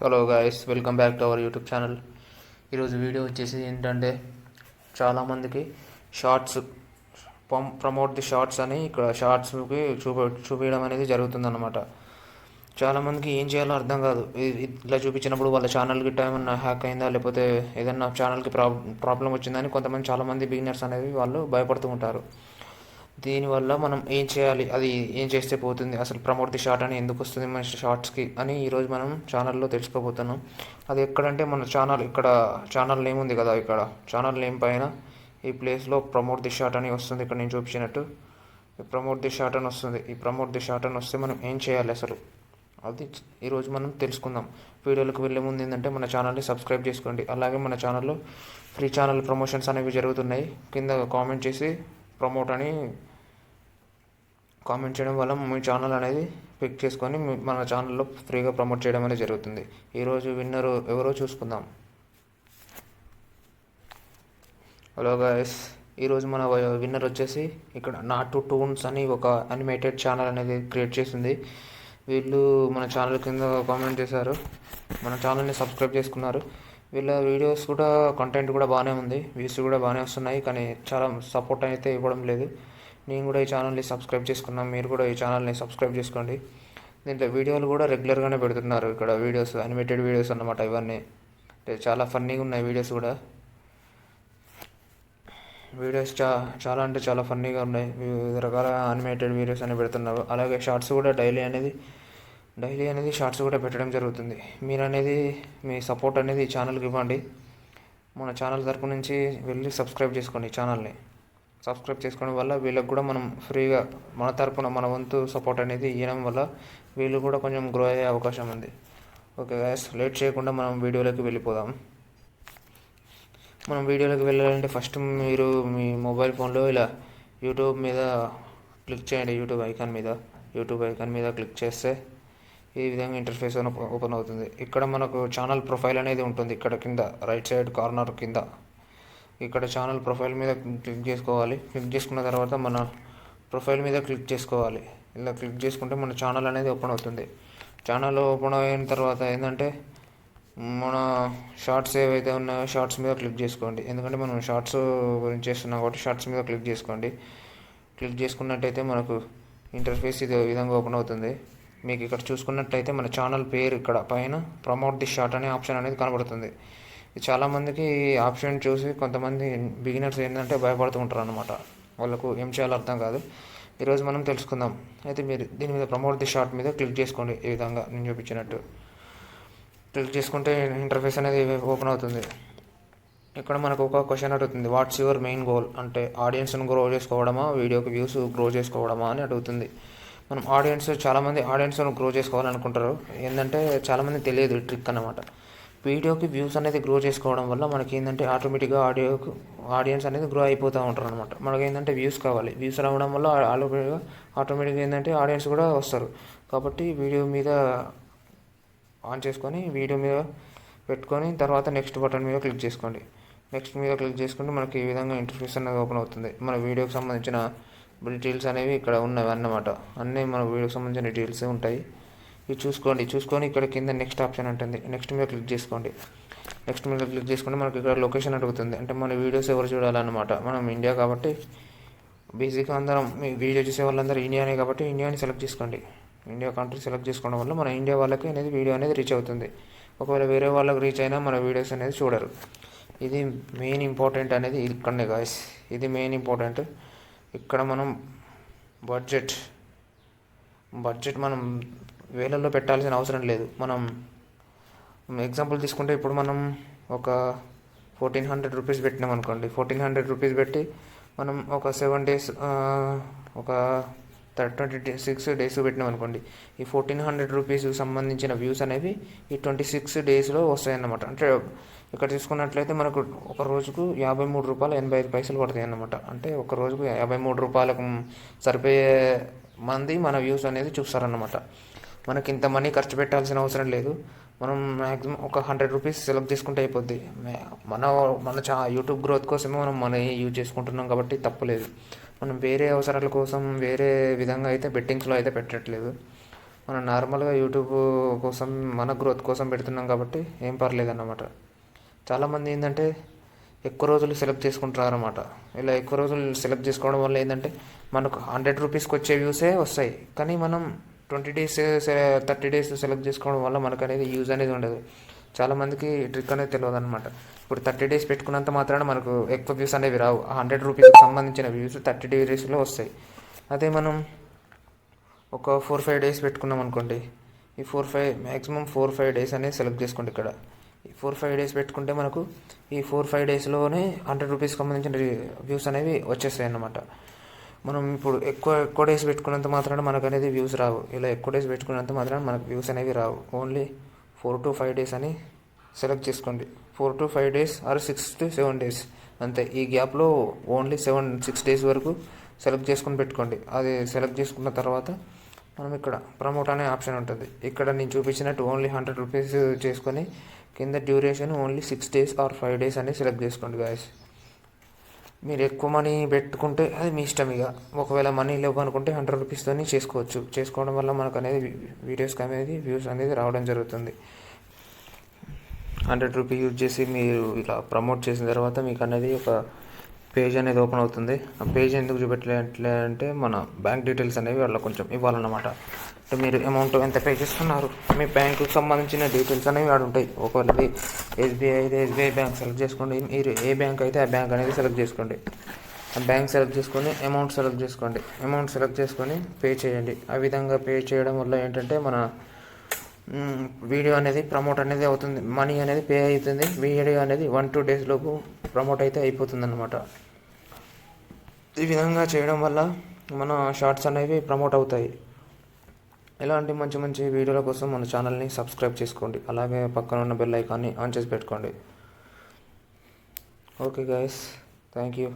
Hello guys welcome back to our YouTube channel ఈరోజు video వచ్చేసి ఏంటంటే చాలామందికి షార్ట్స్ ప్రమోట్ ది షార్ట్స్ అని ఇక్కడ షార్ట్స్కి చూప చూపించడం అనేది జరుగుతుందన్నమాట. చాలామందికి ఏం చేయాలో అర్థం కాదు. ఇలా ఇట్లా చూపించినప్పుడు వాళ్ళ ఛానల్ గిట్ట ఏమన్నా హ్యాక్ అయిందా లేకపోతే ఏదన్నా ఛానల్కి ప్రాబ్లం ప్రాబ్లం వచ్చిందని కొంతమంది చాలామంది బిగినర్స్ అనేవి వాళ్ళు భయపడుతూ ఉంటారు. దీనివల్ల మనం ఏం చేయాలి? అది ఏం చేస్తే పోతుంది? అసలు ప్రమోట్ ది షార్ట్ అని ఎందుకు వస్తుంది మన షార్ట్స్కి అని ఈరోజు మనం ఛానల్లో తెలుసుకోబోతున్నాం. అది ఎక్కడంటే మన ఛానల్ ఇక్కడ ఛానల్ నేమ్ ఉంది కదా ఇక్కడ. ఛానల్ నేమ్ పైన ఈ ప్లేస్లో ప్రమోట్ ది షార్ట్ అని వస్తుంది. ఇక్కడ నేను చూపించినట్టు. ప్రమోట్ ది షార్ట్ అని వస్తుంది. ఈ ప్రమోట్ ది షార్ట్ అని వస్తే మనం ఏం చేయాలి అసలు? అది ఈరోజు మనం తెలుసుకుందాం. వీడియోలకు వెళ్ళే ముందు ఏంటంటే మన ఛానల్ని సబ్స్క్రైబ్ చేసుకోండి. అలాగే మన ఛానల్లో ఫ్రీ ఛానల్ ప్రమోషన్స్ అనేవి జరుగుతున్నాయి. కింద కామెంట్ చేసి ప్రమోట్ అని కామెంట్ చేయడం వల్ల మీ ఛానల్ అనేది పిక్ చేసుకొని మన ఛానల్లో ఫ్రీగా ప్రమోట్ చేయడం అనేది జరుగుతుంది. ఈరోజు విన్నరు ఎవరో చూసుకుందాం. హలో గాయస్ ఈరోజు మన విన్నర్ వచ్చేసి ఇక్కడ నాటు టూన్స్ అని ఒక అనిమేటెడ్ ఛానల్ అనేది క్రియేట్ చేసింది. వీళ్ళు మన ఛానల్ కింద కామెంట్ చేశారు. మన ఛానల్ని సబ్స్క్రైబ్ చేసుకున్నారు. వీళ్ళ వీడియోస్ కూడా కంటెంట్ కూడా బాగానే ఉంది. వ్యూస్ కూడా బాగానే వస్తున్నాయి. కానీ చాలా సపోర్ట్ అయితే ఇవ్వడం లేదు. నేను కూడా ఈ ఛానల్ని సబ్స్క్రైబ్ చేసుకున్నాను మీరు కూడా ఈ ఛానల్ని సబ్స్క్రైబ్ చేసుకోండి. దీంట్లో వీడియోలు కూడా రెగ్యులర్గానే పెడుతున్నారు ఇక్కడ వీడియోస్ అనిమేటెడ్ వీడియోస్ అన్నమాట ఇవన్నీ. అంటే చాలా ఫన్నీగా ఉన్నాయి వీడియోస్ కూడా. వీడియోస్ చా చాలా అంటే చాలా ఫన్నీగా ఉన్నాయి. వివిధ రకాల అనిమేటెడ్ వీడియోస్ అని పెడుతున్నారు. అలాగే షార్ట్స్ కూడా డైలీ అనేది డైలీ అనేది షార్ట్స్ కూడా పెట్టడం జరుగుతుంది. మీరు అనేది మీ సపోర్ట్ అనేది ఈ ఛానల్కి ఇవ్వండి. మన ఛానల్ తరపు నుంచి వెళ్ళి సబ్స్క్రైబ్ చేసుకోండి ఈ ఛానల్ని. సబ్స్క్రైబ్ చేసుకోవడం వల్ల వీళ్ళకి కూడా మనం ఫ్రీగా మన తరపున మన వంతు సపోర్ట్ అనేది ఇవ్వడం వల్ల వీళ్ళు కూడా కొంచెం గ్రో అయ్యే అవకాశం ఉంది. ఓకే గాయస్ లేట్ చేయకుండా మనం వీడియోలోకి వెళ్ళిపోదాం. మనం వీడియోలోకి వెళ్ళాలంటే ఫస్ట్ మీరు మీ మొబైల్ ఫోన్లో ఇలా యూట్యూబ్ మీద క్లిక్ చేయండి. యూట్యూబ్ ఐకాన్ మీద యూట్యూబ్ ఐకాన్ మీద క్లిక్ చేస్తే ఈ విధంగా ఇంటర్ఫేస్ ఓపెన్ అవుతుంది. ఇక్కడ మనకు ఛానల్ ప్రొఫైల్ అనేది ఉంటుంది. ఇక్కడ కింద రైట్ సైడ్ కార్నర్ కింద. ఇక్కడ ఛానల్ ప్రొఫైల్ మీద క్లిక్ చేసుకోవాలి. క్లిక్ చేసుకున్న తర్వాత మన ప్రొఫైల్ మీద క్లిక్ చేసుకోవాలి. ఇలా క్లిక్ చేసుకుంటే మన ఛానల్ అనేది ఓపెన్ అవుతుంది. ఛానల్ ఓపెన్ అయిన తర్వాత ఏంటంటే మన షార్ట్స్ ఏవైతే ఉన్నాయో షార్ట్స్ మీద క్లిక్ చేసుకోండి. ఎందుకంటే మనం షార్ట్స్ గురించి చేస్తున్నాం కాబట్టి షార్ట్స్ మీద క్లిక్ చేసుకోండి. క్లిక్ చేసుకున్నట్టయితే మనకు ఇంటర్ఫేస్ ఇది విధంగా ఓపెన్ అవుతుంది. మీకు ఇక్కడ చూసుకున్నట్టయితే మన ఛానల్ పేరు ఇక్కడ. పైన ప్రమోట్ ది షార్ట్ అనే ఆప్షన్ అనేది కనబడుతుంది. చాలామందికి ఆప్షన్ చూసి కొంతమంది బిగినర్స్ ఏంటంటే భయపడుతూ ఉంటారు అనమాట వాళ్ళకు ఏం చేయాలో అర్థం కాదు. ఈరోజు మనం తెలుసుకుందాం. అయితే మీరు దీని మీద ప్రమోట్ ది షార్ట్ మీద క్లిక్ చేసుకోండి ఈ విధంగా నేను చూపించినట్టు. క్లిక్ చేసుకుంటే ఇంటర్ఫేస్ అనేది ఓపెన్ అవుతుంది. ఇక్కడ మనకు ఒక క్వశ్చన్ అడుగుతుంది. వాట్స్ యువర్ మెయిన్ గోల్ అంటే ఆడియన్స్ని గ్రో చేసుకోవడమా వీడియోకి వ్యూస్ గ్రో చేసుకోవడమా అని అడుగుతుంది. మనం ఆడియన్స్ చాలామంది ఆడియన్స్ను గ్రో చేసుకోవాలనుకుంటారు. ఏంటంటే చాలామంది తెలియదు ట్రిక్ అన్నమాట. వీడియోకి వ్యూస్ అనేది గ్రో చేసుకోవడం వల్ల మనకి ఏంటంటే ఆటోమేటిక్గా ఆడియోకి ఆడియన్స్ అనేది గ్రో అయిపోతూ ఉంటారు అనమాట మనకి ఏంటంటే వ్యూస్ కావాలి. వ్యూస్ రావడం వల్ల ఆటోమేటిక్గా ఆటోమేటిక్గా ఏంటంటే ఆడియన్స్ కూడా వస్తారు. కాబట్టి వీడియో మీద ఆన్ చేసుకొని వీడియో మీద పెట్టుకొని తర్వాత నెక్స్ట్ బటన్ మీద క్లిక్ చేసుకోండి. నెక్స్ట్ మీద క్లిక్ చేసుకుంటే మనకి ఈ విధంగా ఇంటర్ఫేస్ అనేది ఓపెన్ అవుతుంది. మన వీడియోకి సంబంధించిన డీటెయిల్స్ అనేవి ఇక్కడ ఉన్నవి అన్నమాట అన్నీ మన వీడియోకి సంబంధించిన డీటెయిల్స్ ఉంటాయి. ఇది చూసుకోండి చూసుకొని ఇక్కడ కింద నెక్స్ట్ ఆప్షన్ ఉంటుంది. నెక్స్ట్ మీద క్లిక్ చేసుకోండి. నెక్స్ట్ మీద క్లిక్ చేసుకుంటే మనకి ఇక్కడ లొకేషన్ అడుగుతుంది. అంటే మన వీడియోస్ ఎవరు చూడాలన్నమాట. మనం ఇండియా కాబట్టి బేసిక్గా అందరం మీ వీడియో చూసే వాళ్ళందరూ ఇండియానే కాబట్టి ఇండియాని సెలెక్ట్ చేసుకోండి. ఇండియా కంట్రీ సెలెక్ట్ చేసుకోవడం వల్ల మన ఇండియా వాళ్ళకి అనేది వీడియో అనేది రీచ్ అవుతుంది. ఒకవేళ వేరే వాళ్ళకి రీచ్ అయినా మన వీడియోస్ అనేది చూడరు. ఇది మెయిన్ ఇంపార్టెంట్ అనేది ఇక్కడనే గాయస్ ఇది మెయిన్ ఇంపార్టెంట్ ఇక్కడ మనం బడ్జెట్ బడ్జెట్ మనం వేలల్లో పెట్టాల్సిన అవసరం లేదు. మనం ఎగ్జాంపుల్ తీసుకుంటే ఇప్పుడు మనం ఒక ఫోర్టీన్ హండ్రెడ్ రూపీస్ పెట్టినాం అనుకోండి. ఫోర్టీన్ హండ్రెడ్ రూపీస్ పెట్టి మనం ఒక సెవెన్ డేస్ ఒక ట్వంటీ సిక్స్ డేస్ పెట్టినాం అనుకోండి. ఈ ఫోర్టీన్ హండ్రెడ్ రూపీస్ సంబంధించిన వ్యూస్ అనేవి ఈ ట్వంటీ సిక్స్ డేస్లో వస్తాయన్నమాట. అంటే ఇక్కడ చూసుకున్నట్లయితే మనకు ఒక రోజుకు యాభై మూడు రూపాయలు ఎనభై ఐదు పైసలు పడతాయి అన్నమాట అంటే ఒక రోజుకు యాభై మూడు రూపాయలకు సరిపోయే మంది మన వ్యూస్ అనేది చూస్తారన్నమాట. మనకి ఇంత మనీ ఖర్చు పెట్టాల్సిన అవసరం లేదు. మనం మ్యాక్సిమం ఒక హండ్రెడ్ రూపీస్ సెలెక్ట్ చేసుకుంటే అయిపోద్ది. మన మన చా యూట్యూబ్ గ్రోత్ కోసమే మనం మనీ యూజ్ చేసుకుంటున్నాం కాబట్టి తప్పులేదు. మనం వేరే అవసరాల కోసం వేరే విధంగా అయితే బెట్టింగ్స్లో అయితే పెట్టట్లేదు. మనం నార్మల్గా యూట్యూబ్ కోసం మన గ్రోత్ కోసం పెడుతున్నాం కాబట్టి ఏం పర్లేదు అన్నమాట చాలామంది ఏంటంటే ఎక్కువ రోజులు సెలెక్ట్ చేసుకుంటారు అనమాట ఇలా ఎక్కువ రోజులు సెలెక్ట్ చేసుకోవడం వల్ల ఏంటంటే మనకు హండ్రెడ్ రూపీస్కి వచ్చే వ్యూసే వస్తాయి. కానీ మనం twenty days thirty days select చేసుకోవడం వల్ల మనకు అనేది యూజ్ అనేది ఉండదు. చాలామందికి ట్రిక్ అనేది తెలియదు అనమాట ఇప్పుడు థర్టీ డేస్ పెట్టుకున్నంత మాత్రాన మనకు ఎక్కువ వ్యూస్ అనేవి రావు. ఆ హండ్రెడ్ రూపీస్కి సంబంధించిన వ్యూస్ థర్టీ డేస్లో వస్తాయి. అదే మనం ఒక ఫోర్ ఫైవ్ డేస్ పెట్టుకున్నాం అనుకోండి. ఈ four five maximum four five days అనేది సెలెక్ట్ చేసుకోండి ఇక్కడ. ఈ ఫోర్ ఫైవ్ డేస్ పెట్టుకుంటే మనకు ఈ ఫోర్ ఫైవ్ డేస్లోనే హండ్రెడ్ రూపీస్కి సంబంధించిన వ్యూస్ అనేవి వచ్చేస్తాయి అన్నమాట మనం ఇప్పుడు ఎక్కువ ఎక్కువ డేస్ పెట్టుకున్నంత మాత్రాన మనకు అనేది వ్యూస్ రావు. ఇలా ఎక్కువ డేస్ పెట్టుకున్నంత మాత్రాన మనకు వ్యూస్ అనేవి రావు. Only four to five days అని సెలెక్ట్ చేసుకోండి. Four to five days or six to seven days అంతే. ఈ గ్యాప్లో ఓన్లీ సెవెన్ సిక్స్ డేస్ వరకు సెలెక్ట్ చేసుకొని పెట్టుకోండి. అది సెలెక్ట్ చేసుకున్న తర్వాత మనం ఇక్కడ ప్రమోట్ అనే ఆప్షన్ ఉంటుంది. ఇక్కడ నేను చూపించినట్టు ఓన్లీ హండ్రెడ్ రూపీస్ చేసుకొని కింద duration only six days or five days అనేది సెలెక్ట్ చేసుకోండి గాయస్ మీరు ఎక్కువ మనీ పెట్టుకుంటే అది మీ ఇష్టం ఇక. ఒకవేళ మనీ లేవు అనుకుంటే హండ్రెడ్ రూపీస్తోని చేసుకోవచ్చు. చేసుకోవడం వల్ల మనకు అనేది వీడియోస్కి అనేది వ్యూస్ అనేది రావడం జరుగుతుంది. హండ్రెడ్ రూపీ యూజ్ చేసి మీరు ఇలా ప్రమోట్ చేసిన తర్వాత మీకు అనేది ఒక పేజ్ అనేది ఓపెన్ అవుతుంది. ఆ పేజ్ ఎందుకు చూపెట్టలే అంటే మన బ్యాంక్ డీటెయిల్స్ అనేవి వాళ్ళకి కొంచెం ఇవ్వాలన్నమాట. మీరు అమౌంట్ ఎంత పే చేస్తున్నారు? మీ బ్యాంకుకి సంబంధించిన డీటెయిల్స్ అనేవి ఆడు ఉంటాయి. ఒకవేళ ఎస్బీఐ అయితే ఎస్బీఐ బ్యాంక్ సెలెక్ట్ చేసుకోండి. మీరు ఏ బ్యాంక్ అయితే ఆ బ్యాంక్ అనేది సెలెక్ట్ చేసుకోండి. ఆ బ్యాంక్ సెలెక్ట్ చేసుకొని అమౌంట్ సెలెక్ట్ చేసుకోండి. అమౌంట్ సెలెక్ట్ చేసుకొని పే చేయండి. ఆ విధంగా పే చేయడం వల్ల ఏంటంటే మన వీడియో అనేది ప్రమోట్ అనేది అవుతుంది. మనీ అనేది పే అవుతుంది. వీడియో అనేది వన్ టూ డేస్ లోపు ప్రమోట్ అయితే అయిపోతుంది అనమాట ఈ విధంగా చేయడం వల్ల మన షార్ట్స్ అనేవి ప్రమోట్ అవుతాయి. ఇలాంటి మంచి మంచి వీడియోల కోసం మన ఛానల్ని సబ్స్క్రైబ్ చేసుకోండి. అలాగే పక్కన ఉన్న బెల్ ఐకాన్ని ఆన్ చేసి పెట్టుకోండి. Okay guys thank you